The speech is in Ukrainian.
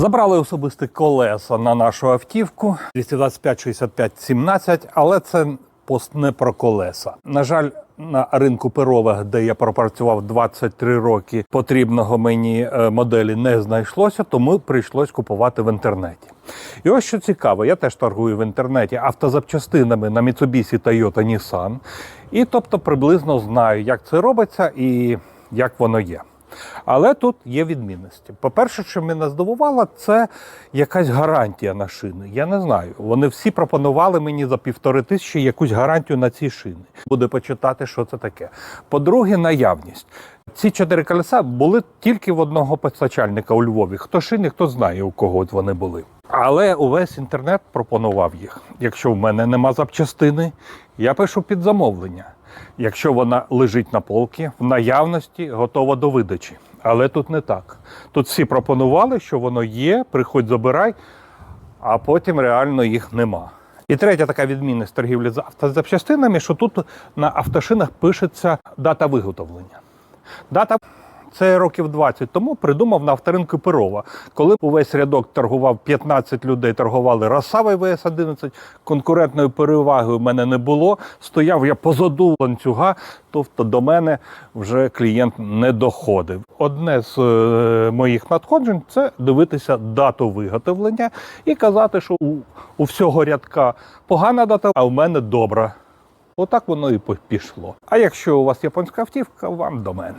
Забрали особисті колеса на нашу автівку 225 65 17, але це пост не про колеса. На жаль, на ринку Перова, де я пропрацював 23 роки, потрібного мені е, моделі не знайшлося, тому прийшлось купувати в інтернеті. І ось що цікаво, я теж торгую в інтернеті автозапчастинами на Mitsubishi, Toyota, Nissan. І тобто приблизно знаю, як це робиться і як воно є. Але тут є відмінності. По-перше, що мене здивувало, це якась гарантія на шини. Я не знаю. Вони всі пропонували мені за півтори тисячі якусь гарантію на ці шини. Буде почитати, що це таке. По-друге, наявність. Ці чотири колеса були тільки в одного постачальника у Львові. Хто шини, хто знає, у кого вони були. Але увесь інтернет пропонував їх. Якщо в мене нема запчастини, я пишу під замовлення. Якщо вона лежить на полці, в наявності готова до видачі. Але тут не так. Тут всі пропонували, що воно є, приходь, забирай, а потім реально їх нема. І третя така відмінність торгівлі з автозапчастинами, що тут на автошинах пишеться дата виготовлення. Дата це років 20 тому придумав на авторинку Перова. Коли увесь рядок торгував 15 людей, торгували Росавий ВС-11, конкурентної переваги у мене не було. Стояв я позаду ланцюга, тобто до мене вже клієнт не доходив. Одне з е, моїх надходжень це дивитися дату виготовлення і казати, що у, у всього рядка погана дата, а у мене добра. Отак воно і пішло. А якщо у вас японська автівка, вам до мене.